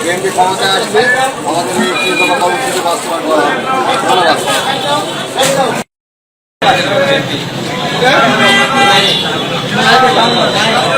BNP ক্ষমতায় আসবে আমাদের বাস্তবায়ন করা ধন্যবাদ